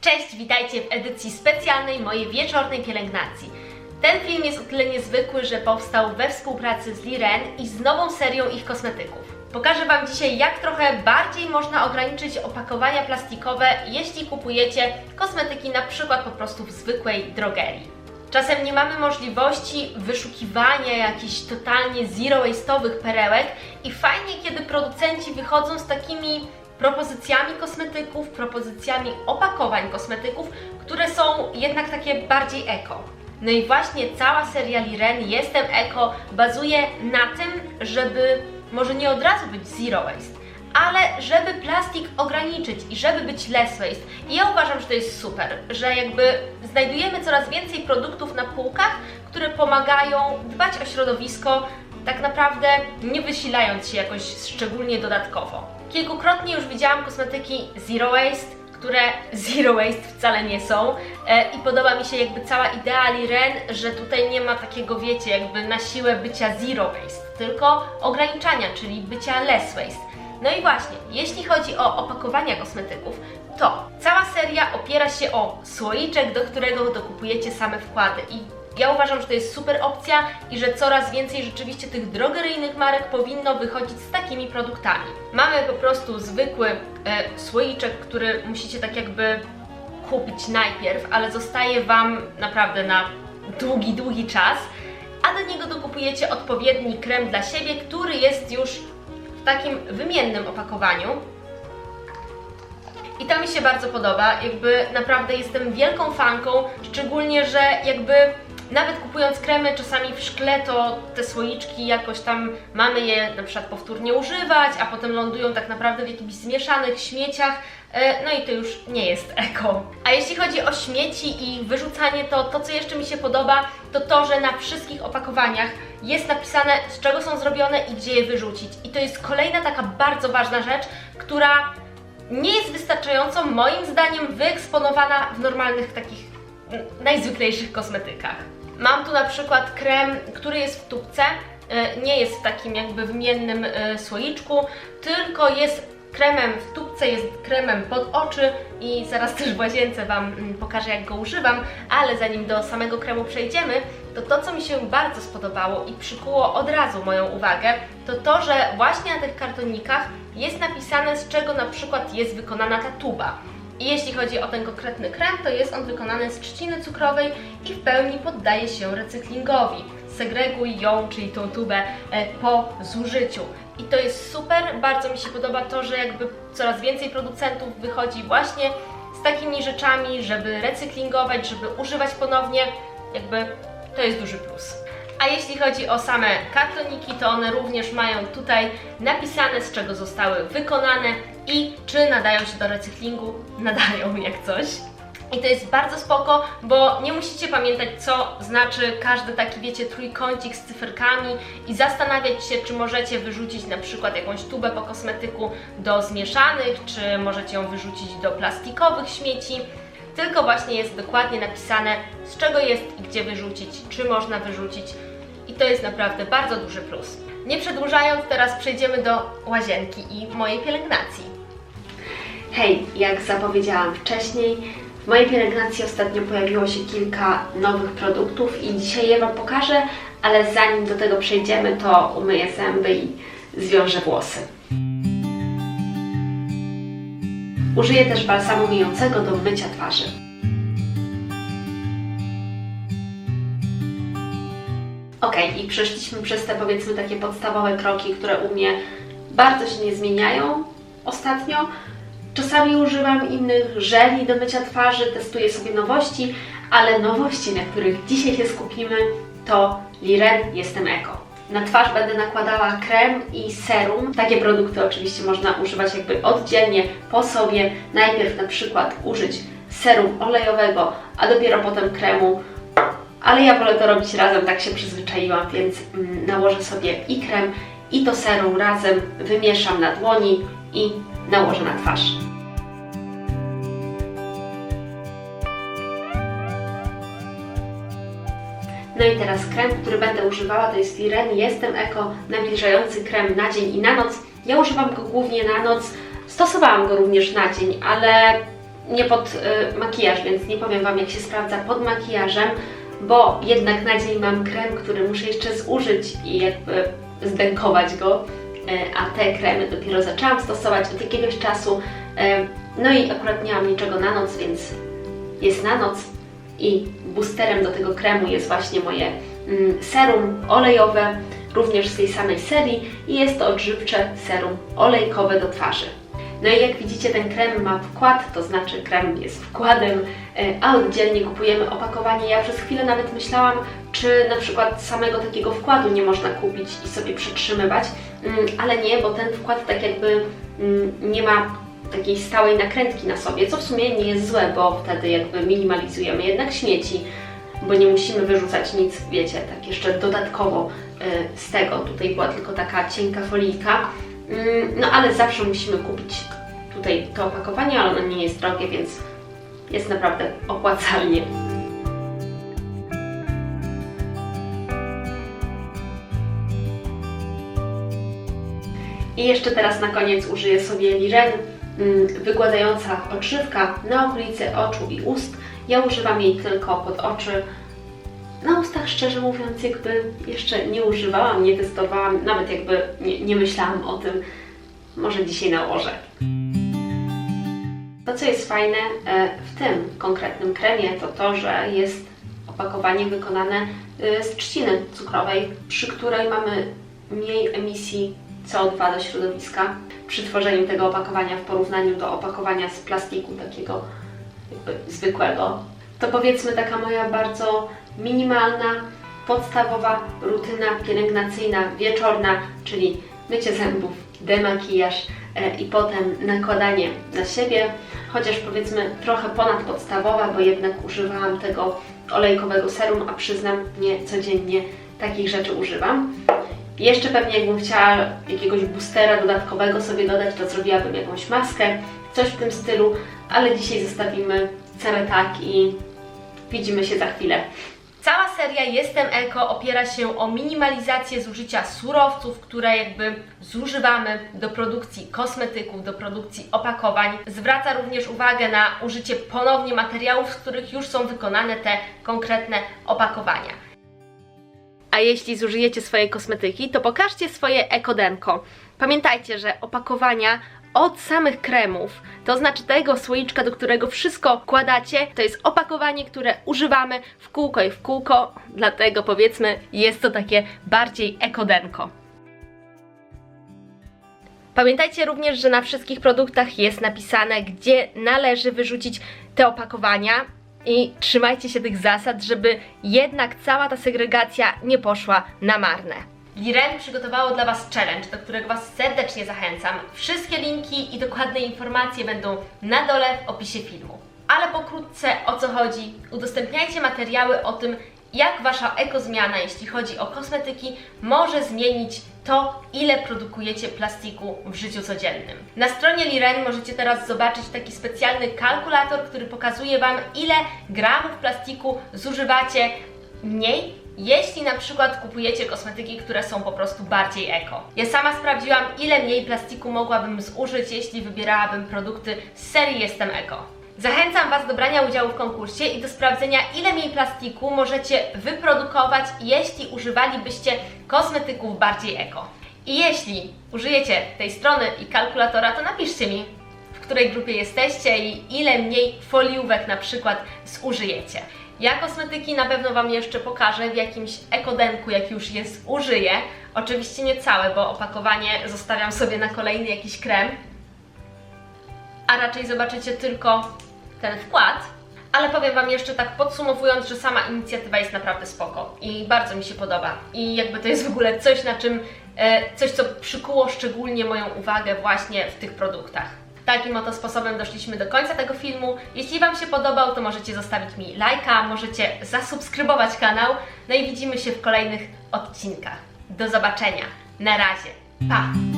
Cześć, witajcie w edycji specjalnej mojej wieczornej pielęgnacji. Ten film jest o tyle niezwykły, że powstał we współpracy z Liren i z nową serią ich kosmetyków. Pokażę Wam dzisiaj, jak trochę bardziej można ograniczyć opakowania plastikowe, jeśli kupujecie kosmetyki na przykład po prostu w zwykłej drogerii. Czasem nie mamy możliwości wyszukiwania jakichś totalnie zero waste'owych perełek i fajnie, kiedy producenci wychodzą z takimi propozycjami kosmetyków, propozycjami opakowań kosmetyków, które są jednak takie bardziej eko. No i właśnie cała seria Liren Jestem Eko bazuje na tym, żeby może nie od razu być zero waste, ale żeby plastik ograniczyć i żeby być less waste. I ja uważam, że to jest super, że jakby znajdujemy coraz więcej produktów na półkach, które pomagają dbać o środowisko, tak naprawdę nie wysilając się jakoś szczególnie dodatkowo. Kilkukrotnie już widziałam kosmetyki zero waste, które zero waste wcale nie są e, i podoba mi się jakby cała idea Liren, że tutaj nie ma takiego, wiecie, jakby na siłę bycia zero waste, tylko ograniczania, czyli bycia less waste. No i właśnie, jeśli chodzi o opakowania kosmetyków, to cała seria opiera się o słoiczek, do którego dokupujecie same wkłady i ja uważam, że to jest super opcja i że coraz więcej rzeczywiście tych drogeryjnych marek powinno wychodzić z takimi produktami. Mamy po prostu zwykły e, słoiczek, który musicie tak jakby kupić najpierw, ale zostaje Wam naprawdę na długi, długi czas, a do niego dokupujecie odpowiedni krem dla siebie, który jest już w takim wymiennym opakowaniu. I to mi się bardzo podoba, jakby naprawdę jestem wielką fanką, szczególnie, że jakby nawet kupując kremy czasami w szkle, to te słoiczki jakoś tam mamy je na przykład powtórnie używać, a potem lądują tak naprawdę w jakichś zmieszanych śmieciach, e, no i to już nie jest eko. A jeśli chodzi o śmieci i wyrzucanie, to to co jeszcze mi się podoba, to to, że na wszystkich opakowaniach jest napisane z czego są zrobione i gdzie je wyrzucić. I to jest kolejna taka bardzo ważna rzecz, która nie jest wystarczająco moim zdaniem wyeksponowana w normalnych takich najzwyklejszych kosmetykach. Mam tu na przykład krem, który jest w tubce, e, nie jest w takim jakby wymiennym e, słoiczku, tylko jest kremem w tubce, jest kremem pod oczy i zaraz też w łazience Wam mm, pokażę jak go używam, ale zanim do samego kremu przejdziemy, to to co mi się bardzo spodobało i przykuło od razu moją uwagę, to to, że właśnie na tych kartonikach jest napisane z czego na przykład jest wykonana ta tuba. I jeśli chodzi o ten konkretny krem, to jest on wykonany z trzciny cukrowej i w pełni poddaje się recyklingowi. Segreguj ją, czyli tą tubę, e, po zużyciu. I to jest super, bardzo mi się podoba to, że jakby coraz więcej producentów wychodzi właśnie z takimi rzeczami, żeby recyklingować, żeby używać ponownie, jakby to jest duży plus. A jeśli chodzi o same kartoniki, to one również mają tutaj napisane z czego zostały wykonane i czy nadają się do recyklingu. Nadają jak coś. I to jest bardzo spoko, bo nie musicie pamiętać, co znaczy każdy taki, wiecie, trójkącik z cyferkami i zastanawiać się, czy możecie wyrzucić na przykład jakąś tubę po kosmetyku do zmieszanych, czy możecie ją wyrzucić do plastikowych śmieci. Tylko właśnie jest dokładnie napisane, z czego jest i gdzie wyrzucić, czy można wyrzucić. I to jest naprawdę bardzo duży plus. Nie przedłużając, teraz przejdziemy do łazienki i mojej pielęgnacji. Hej, jak zapowiedziałam wcześniej, w mojej pielęgnacji ostatnio pojawiło się kilka nowych produktów i dzisiaj je Wam pokażę, ale zanim do tego przejdziemy, to umyję zęby i zwiążę włosy. Użyję też balsamu myjącego do mycia twarzy. Ok, i przeszliśmy przez te powiedzmy takie podstawowe kroki, które u mnie bardzo się nie zmieniają ostatnio. Czasami używam innych żeli do mycia twarzy, testuję sobie nowości, ale nowości, na których dzisiaj się skupimy, to Liren Jestem Eko. Na twarz będę nakładała krem i serum. Takie produkty oczywiście można używać jakby oddzielnie po sobie. Najpierw na przykład użyć serum olejowego, a dopiero potem kremu. Ale ja wolę to robić razem, tak się przyzwyczaiłam, więc mm, nałożę sobie i krem, i to serum razem, wymieszam na dłoni i nałożę na twarz. No i teraz krem, który będę używała, to jest Liren Jestem Eko nawilżający krem na dzień i na noc. Ja używam go głównie na noc. Stosowałam go również na dzień, ale nie pod y, makijaż, więc nie powiem Wam jak się sprawdza pod makijażem, bo jednak na dzień mam krem, który muszę jeszcze zużyć i jakby zdękować go, y, a te kremy dopiero zaczęłam stosować od jakiegoś czasu. Y, no i akurat nie mam niczego na noc, więc jest na noc i boosterem do tego kremu jest właśnie moje mm, serum olejowe, również z tej samej serii i jest to odżywcze serum olejkowe do twarzy. No i jak widzicie ten krem ma wkład, to znaczy krem jest wkładem, e, a oddzielnie kupujemy opakowanie. Ja przez chwilę nawet myślałam, czy na przykład samego takiego wkładu nie można kupić i sobie przytrzymywać, Mm, ale nie, bo ten wkład tak jakby mm, nie ma takiej stałej nakrętki na sobie, co w sumie nie jest złe, bo wtedy jakby minimalizujemy jednak śmieci, bo nie musimy wyrzucać nic, wiecie, tak jeszcze dodatkowo y, z tego. Tutaj była tylko taka cienka folijka, no ale zawsze musimy kupić tutaj to opakowanie, ale ono nie jest drogie, więc jest naprawdę opłacalnie. I jeszcze teraz na koniec użyję sobie Liren mm, wygładzająca odżywka na okolice oczu i ust. Ja używam jej tylko pod oczy. Ustach szczerze mówiąc jakby jeszcze nie używałam, nie testowałam, nawet jakby nie, nie myślałam o tym. Może dzisiaj nałożę. To co jest fajne e, w tym konkretnym kremie to to, że jest opakowanie wykonane e, z trzciny cukrowej, przy której mamy mniej emisji CO2 do środowiska przy tworzeniu tego opakowania w porównaniu do opakowania z plastiku takiego zwykłego. To powiedzmy taka moja bardzo minimalna, podstawowa rutyna pielęgnacyjna wieczorna, czyli mycie zębów, demakijaż e, i potem nakładanie na siebie, chociaż powiedzmy trochę ponadpodstawowa, bo jednak używałam tego olejkowego serum, a przyznam, nie codziennie takich rzeczy używam. Jeszcze pewnie jakbym chciała jakiegoś boostera dodatkowego sobie dodać, to zrobiłabym jakąś maskę, coś w tym stylu, ale dzisiaj zostawimy całe tak i widzimy się za chwilę. Cała seria Jestem Eko opiera się o minimalizację zużycia surowców, które jakby zużywamy do produkcji kosmetyków, do produkcji opakowań. Zwraca również uwagę na użycie ponownie materiałów, z których już są wykonane te konkretne opakowania. A jeśli zużyjecie swoje kosmetyki, to pokażcie swoje ekodenko. Pamiętajcie, że opakowania od samych kremów, to znaczy tego słoiczka, do którego wszystko wkładacie, to jest opakowanie, które używamy w kółko i w kółko, dlatego powiedzmy jest to takie bardziej ekodenko. Pamiętajcie również, że na wszystkich produktach jest napisane, gdzie należy wyrzucić te opakowania i trzymajcie się tych zasad, żeby jednak cała ta segregacja nie poszła na marne. Liren przygotowało dla Was challenge, do którego Was serdecznie zachęcam. Wszystkie linki i dokładne informacje będą na dole w opisie filmu. Ale pokrótce o co chodzi? Udostępniajcie materiały o tym, jak Wasza ekozmiana, jeśli chodzi o kosmetyki, może zmienić to, ile produkujecie plastiku w życiu codziennym. Na stronie Liren możecie teraz zobaczyć taki specjalny kalkulator, który pokazuje Wam, ile gramów plastiku zużywacie mniej, jeśli na przykład kupujecie kosmetyki, które są po prostu bardziej eko. Ja sama sprawdziłam, ile mniej plastiku mogłabym zużyć, jeśli wybierałabym produkty z serii Jestem Eko. Zachęcam Was do brania udziału w konkursie i do sprawdzenia, ile mniej plastiku możecie wyprodukować, jeśli używalibyście kosmetyków bardziej eko. I jeśli użyjecie tej strony i kalkulatora, to napiszcie mi, w której grupie jesteście i ile mniej foliówek na przykład zużyjecie. Ja kosmetyki na pewno Wam jeszcze pokażę w jakimś ekodenku, jak już je zużyję. Oczywiście nie całe, bo opakowanie zostawiam sobie na kolejny jakiś krem, a raczej zobaczycie tylko ten wkład. Ale powiem Wam jeszcze tak podsumowując, że sama inicjatywa jest naprawdę spoko i bardzo mi się podoba. I jakby to jest w ogóle coś, na czym, e, coś co przykuło szczególnie moją uwagę właśnie w tych produktach. Takim oto sposobem doszliśmy do końca tego filmu. Jeśli Wam się podobał, to możecie zostawić mi lajka, możecie zasubskrybować kanał. No i widzimy się w kolejnych odcinkach. Do zobaczenia. Na razie. Pa!